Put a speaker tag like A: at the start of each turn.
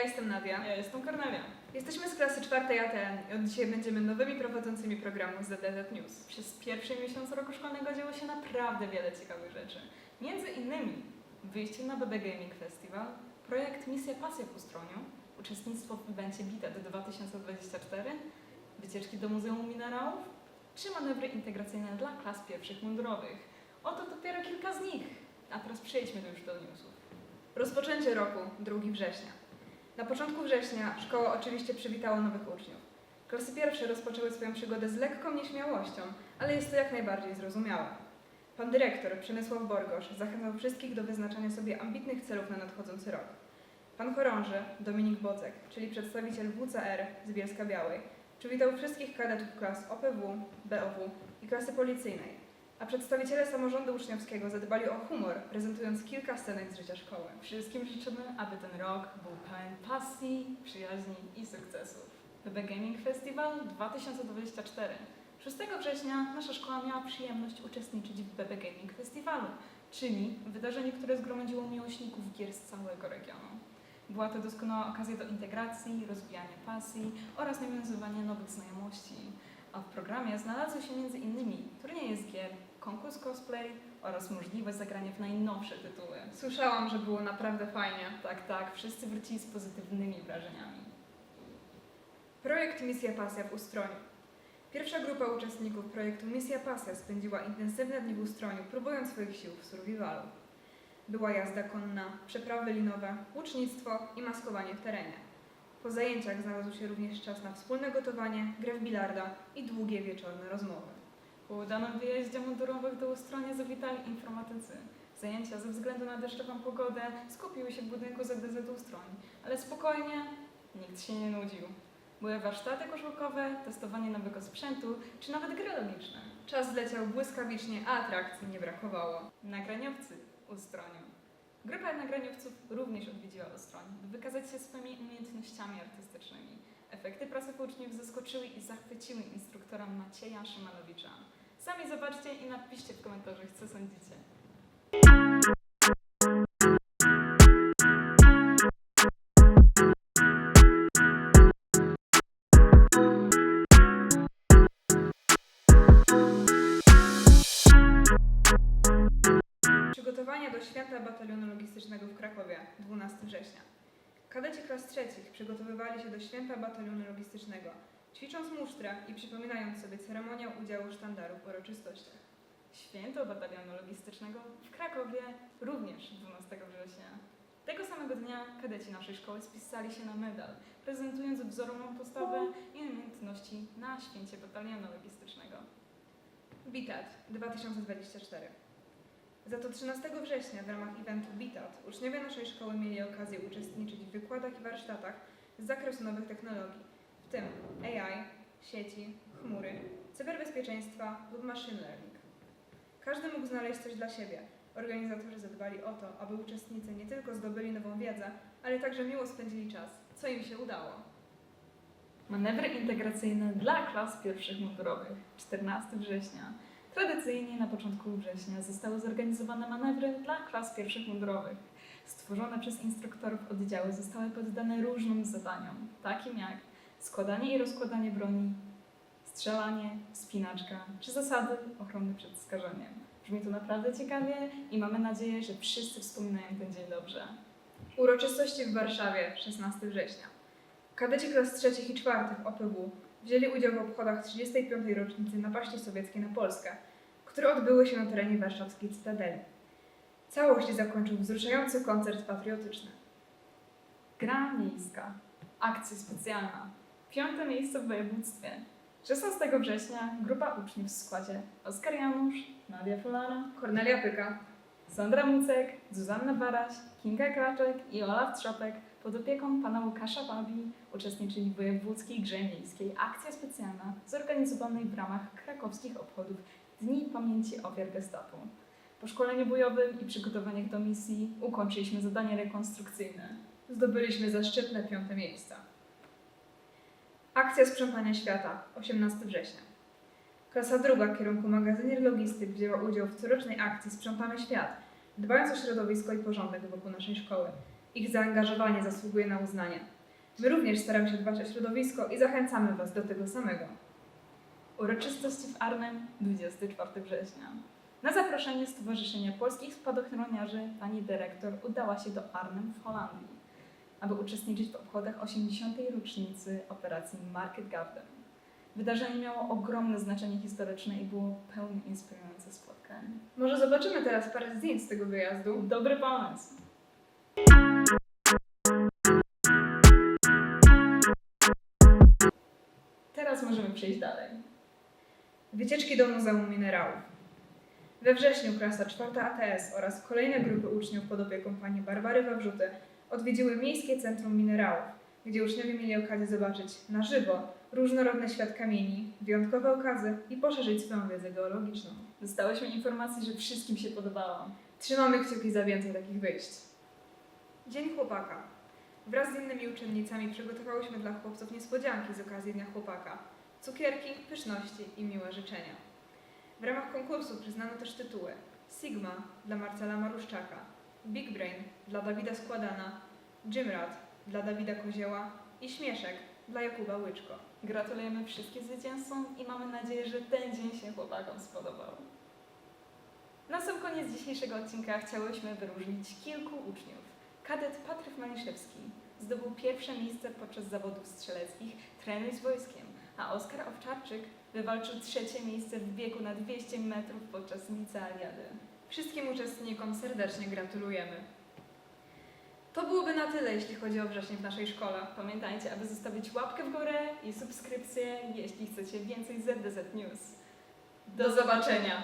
A: Ja jestem Nadia.
B: Ja jestem Kornelia.
A: Jesteśmy z klasy czwartej ATN i od dzisiaj będziemy nowymi prowadzącymi programu z DDZ News.
B: Przez pierwszy miesiąc roku szkolnego działo się naprawdę wiele ciekawych rzeczy. Między innymi wyjście na BB Gaming Festival, projekt Misja Pasja w Ustroniu, uczestnictwo w evencie BITED 2024, wycieczki do Muzeum Minerałów, czy manewry integracyjne dla klas pierwszych mundurowych. Oto dopiero kilka z nich. A teraz przejdźmy już do newsów.
A: Rozpoczęcie roku 2 września. Na początku września szkoła oczywiście przywitała nowych uczniów. Klasy pierwsze rozpoczęły swoją przygodę z lekką nieśmiałością, ale jest to jak najbardziej zrozumiałe. Pan dyrektor Przemysław Borgosz zachęcał wszystkich do wyznaczania sobie ambitnych celów na nadchodzący rok. Pan chorąży Dominik Bocek, czyli przedstawiciel WCR z Bielska Białej, przywitał wszystkich kadetów klas OPW, BOW i klasy policyjnej, a przedstawiciele samorządu uczniowskiego zadbali o humor, prezentując kilka scenek z życia szkoły.
B: Wszystkim życzymy, aby ten rok był pełen pasji, przyjaźni i sukcesów. BB Gaming Festival 2024. 6 września nasza szkoła miała przyjemność uczestniczyć w BB Gaming Festivalu, czyli wydarzeniu, które zgromadziło miłośników gier z całego regionu. Była to doskonała okazja do integracji, rozwijania pasji oraz nawiązywania nowych znajomości. A w programie znalazły się m.in. turnieje z gier, konkurs cosplay oraz możliwość zagrania w najnowsze tytuły.
A: Słyszałam, że było naprawdę fajnie.
B: Tak, tak, wszyscy wrócili z pozytywnymi wrażeniami.
A: Projekt Misja Pasja w Ustroniu. Pierwsza grupa uczestników projektu Misja Pasja spędziła intensywne dni w Ustroniu, próbując swoich sił w survivalu. Była jazda konna, przeprawy linowe, łucznictwo i maskowanie w terenie. Po zajęciach znalazł się również czas na wspólne gotowanie, grę w bilarda i długie wieczorne rozmowy.
B: Po udanym wyjeździe mundurowych do Ustronia zawitali informatycy. Zajęcia ze względu na deszczową pogodę skupiły się w budynku ZDZ Ustroń, ale spokojnie, nikt się nie nudził. Były warsztaty koszulkowe, testowanie nowego sprzętu, czy nawet gry logiczne.
A: Czas zleciał błyskawicznie, a atrakcji nie brakowało.
B: Nagraniowcy Ustroniu. Grupa nagraniowców również odwiedziła Ustroń, by wykazać się swoimi umiejętnościami artystycznymi. Efekty pracy uczniów zaskoczyły i zachwyciły instruktora Macieja Szymanowicza. Sami zobaczcie i napiszcie w komentarzach, co sądzicie.
A: Przygotowania do święta batalionu logistycznego w Krakowie 12 września. Kadeci klas trzecich przygotowywali się do święta batalionu logistycznego, ćwicząc musztrę i przypominając sobie ceremonię udziału sztandaru w uroczystościach.
B: Święto batalionu logistycznego w Krakowie również 12 września. Tego samego dnia kadeci naszej szkoły spisali się na medal, prezentując wzorową postawę i umiejętności na święcie batalionu logistycznego.
A: BITAT 2024. Za to 13 września w ramach eventu BITAT uczniowie naszej szkoły mieli okazję uczestniczyć w wykładach i warsztatach z zakresu nowych technologii, w tym AI, sieci, chmury, cyberbezpieczeństwa lub machine learning. Każdy mógł znaleźć coś dla siebie. Organizatorzy zadbali o to, aby uczestnicy nie tylko zdobyli nową wiedzę, ale także miło spędzili czas, co im się udało.
B: Manewry integracyjne dla klas pierwszych mundurowych 14 września. Tradycyjnie na początku września zostały zorganizowane manewry dla klas pierwszych mundurowych. Stworzone przez instruktorów oddziały zostały poddane różnym zadaniom, takim jak składanie i rozkładanie broni, strzelanie, spinaczka czy zasady ochrony przed skażeniem. Brzmi to naprawdę ciekawie i mamy nadzieję, że wszyscy wspominają ten dzień dobrze.
A: Uroczystości w Warszawie 16 września. Kadeci klas trzecich i czwartych OPW wzięli udział w obchodach 35. rocznicy napaści sowieckiej na Polskę, które odbyły się na terenie warszawskiej Cytadeli. Całość zakończył wzruszający koncert patriotyczny.
B: Gra miejska. Akcja specjalna. Piąte miejsce w województwie. 16 września grupa uczniów w składzie Oskar Janusz, Nadia Fulara,
A: Kornelia Pyka,
B: Sandra Mucek, Zuzanna Baraś, Kinga Kraczek i Olaf Trzopek pod opieką pana Łukasza Babi uczestniczyli w wojewódzkiej grze miejskiej Akcja Specjalna zorganizowanej w ramach krakowskich obchodów Dni Pamięci Ofiar Gestapo. Po szkoleniu bojowym i przygotowaniach do misji ukończyliśmy zadanie rekonstrukcyjne.
A: zdobyliśmy zaszczytne piąte miejsca. Akcja sprzątania świata 18 września. Klasa druga kierunku magazynier logistyk wzięła udział w corocznej akcji Sprzątamy Świat, dbając o środowisko i porządek wokół naszej szkoły. Ich zaangażowanie zasługuje na uznanie. My również staramy się dbać o środowisko i zachęcamy Was do tego samego.
B: Uroczystości w Arnhem 24 września. Na zaproszenie Stowarzyszenia Polskich Spadochroniarzy pani dyrektor udała się do Arnhem w Holandii, aby uczestniczyć w obchodach 80. rocznicy operacji Market Garden. Wydarzenie miało ogromne znaczenie historyczne i było pełne inspirujące spotkań.
A: Może zobaczymy teraz parę zdjęć z tego wyjazdu?
B: Dobry pomysł! Teraz możemy przejść dalej.
A: Wycieczki do Muzeum Minerałów. We wrześniu klasa 4 ATS oraz kolejne grupy uczniów pod opieką pani Barbary Wawrzuty odwiedziły Miejskie Centrum Minerałów, gdzie uczniowie mieli okazję zobaczyć na żywo różnorodny świat kamieni, wyjątkowe okazy i poszerzyć swoją wiedzę geologiczną.
B: Dostałyśmy informację, że wszystkim się podobało.
A: Trzymamy kciuki za więcej takich wyjść. Dzień Chłopaka. Wraz z innymi uczennicami przygotowałyśmy dla chłopców niespodzianki z okazji Dnia Chłopaka. Cukierki, pyszności i miłe życzenia. W ramach konkursu przyznano też tytuły Sigma dla Marcela Maruszczaka, Big Brain dla Dawida Składana, Gymrad dla Dawida Kozieła i Śmieszek dla Jakuba Łyczko.
B: Gratulujemy wszystkim zwycięzcom i mamy nadzieję, że ten dzień się chłopakom spodobał. Na sam koniec dzisiejszego odcinka chciałyśmy wyróżnić kilku uczniów. Kadet Patryk Maniszewski zdobył pierwsze miejsce podczas zawodów strzeleckich Trenuj z wojskiem, a Oskar Owczarczyk wywalczył trzecie miejsce w biegu na 200 metrów podczas licealiady.
A: Wszystkim uczestnikom serdecznie gratulujemy. To byłoby na tyle, jeśli chodzi o wrzesień w naszej szkole.
B: Pamiętajcie, aby zostawić łapkę w górę i subskrypcję, jeśli chcecie więcej ZDZ News.
A: Do zobaczenia!